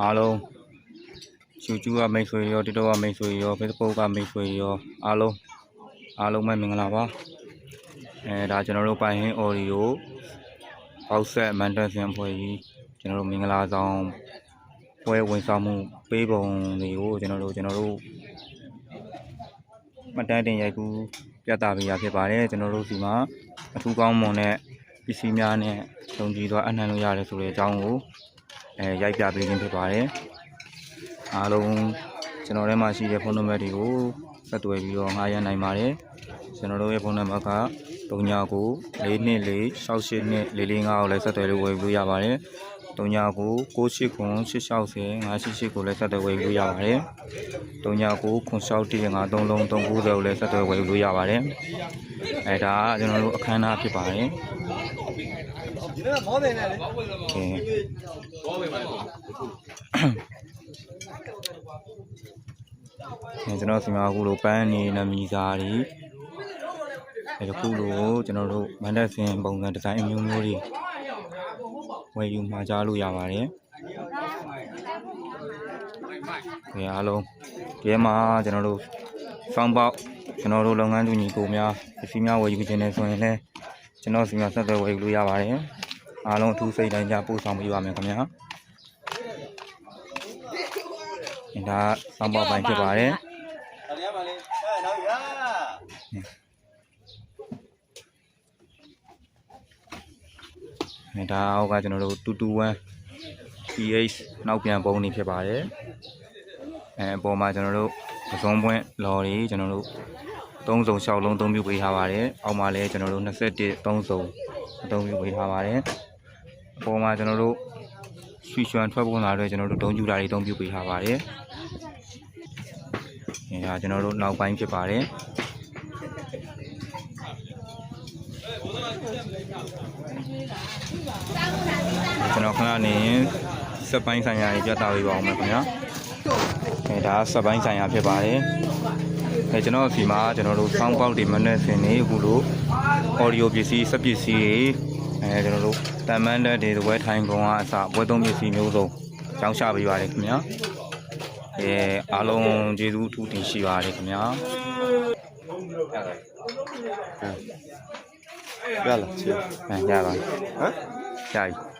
အားလုံး YouTube ကမိတ်ဆွေရော TikTok ကမိတ်ဆွေရော Facebook ကမိတ်ဆွေရောအားလုံးအားလုံးပဲမင်္ဂလာပါအဲဒါကျွန်တော်တို့ပိုင်ဟင်း audio ပေါက်ဆက်မန်တက်စင်ဖွဲ့ကြီးကျွန်တော်တို့မင်္ဂလာဆောင်ပွဲဝင်ဆောင်မှုပေးပုံတွေကိုကျွန်တော်တို့ကျွန်တော်တို့မှတ်တမ်းတင်ရိုက်ကူးပြသပေးရဖြစ်ပါတယ်ကျွန်တော်တို့စီမှာအထူးကောင်းမွန်တဲ့ပစ္စည်းများနဲ့လုံခြုံသွားအနှံ့လို့ရတယ်ဆိုတဲ့အကြောင်းကို အဲရိုက်ပြပေးခြင်းဖြစ်ပါတယ်အားလုံးကျွန်တော်ထဲမှာရှိတဲ့ဖုန်းနံပါတ်တွေကိုဆက်သွယ်ပြီးတော့ငှားရမ်းနိုင်ပါတယ်ကျွန်တော်တို့ရဲ့ဖုန်းနံပါတ်က3994 424 6824 445ကိုလည်းဆက်သွယ်လို့ဝယ်လို့ရပါတယ်3994 689 660 588ကိုလည်းဆက်သွယ်ဝယ်လို့ရပါတယ်3994 961 53လုံး390ကိုလည်းဆက်သွယ်ဝယ်လို့ရပါတယ်အဲဒါကကျွန်တော်တို့အခမ်းအနားဖြစ်ပါတယ် ဒီနေ့မောတယ်နဲ့လေမောပဲမောပဲပါလေကျွန်တော်စီမှာအခုလိုပန်းနေနမီစာတွေအဲခုလိုကျွန်တော်တို့မန္တဆင်ပုံစံဒီဇိုင်းအမျိုးမျိုးတွေဝယ်ယူမှာကြားလို့ရပါတယ်ဒီအားလုံးဒီမှာကျွန်တော်တို့ဆောင်းပေါက်ကျွန်တော်တို့လုပ်ငန်းသူညီကိုများပစ္စည်းများဝယ်ယူခြင်းနဲ့ဆိုရင်လည်း ကျွန်တော်စီမှာဆက်သွယ်ဝယ်ယူလို့ရပါတယ်အားလုံးအထူးစိတ်တိုင်းကြပို့ဆောင်ပေးပါမယ်ခင်ဗျာဒါစောင်းပေါက်ပိုင်းဖြစ်ပါတယ်ဒါရပါလေအဲနောက်ရအဲဒါအောက်ကကျွန်တော်တို့221 PH နောက်ပြန်ပုံနေဖြစ်ပါတယ်အဲအပေါ်မှာကျွန်တော်တို့ပစုံပွင့်လော်တွေကျွန်တော်တို့ သုံးစုံ6လုံးသုံးပြုပေးထားပါတယ်အောက်မှာလည်းကျွန်တော်တို့21သုံးစုံအသုံးပြုပေးထားပါတယ်အပေါ်မှာကျွန်တော်တို့ရွှေရွှန်ထွက်ပုံလာတော့ကျွန်တော်တို့ဒုံကျူတာတွေအသုံးပြုပေးထားပါတယ်အဲဒါကျွန်တော်တို့နောက်ပိုင်းဖြစ်ပါတယ်ကျွန်တော်ခဏနေရင်စက်ပိုင်းဆိုင်ရာကြီးပြသပေးပါအောင်မယ်ခင်ဗျာအဲဒါစက်ပိုင်းဆိုင်ရာဖြစ်ပါတယ် အဲကျွန်တော်ဒီမှာကျွန်တော်တို့ sound box တွေမနဲ့ဆင်နေအခုလို audio ပစ္စည်းစက်ပစ္စည်းတွေအဲကျွန်တော်တို့တန်မန်းတက်တွေဝဲထိုင်ကုန်ကအစပွဲသုံးပစ္စည်းမျိုးစုံကြောင်းချပေးပါတယ်ခင်ဗျာအဲအားလုံးကျေးဇူးအထူးတင်ရှိပါတယ်ခင်ဗျာရလားချေအဲရပါဟမ်ရပြီ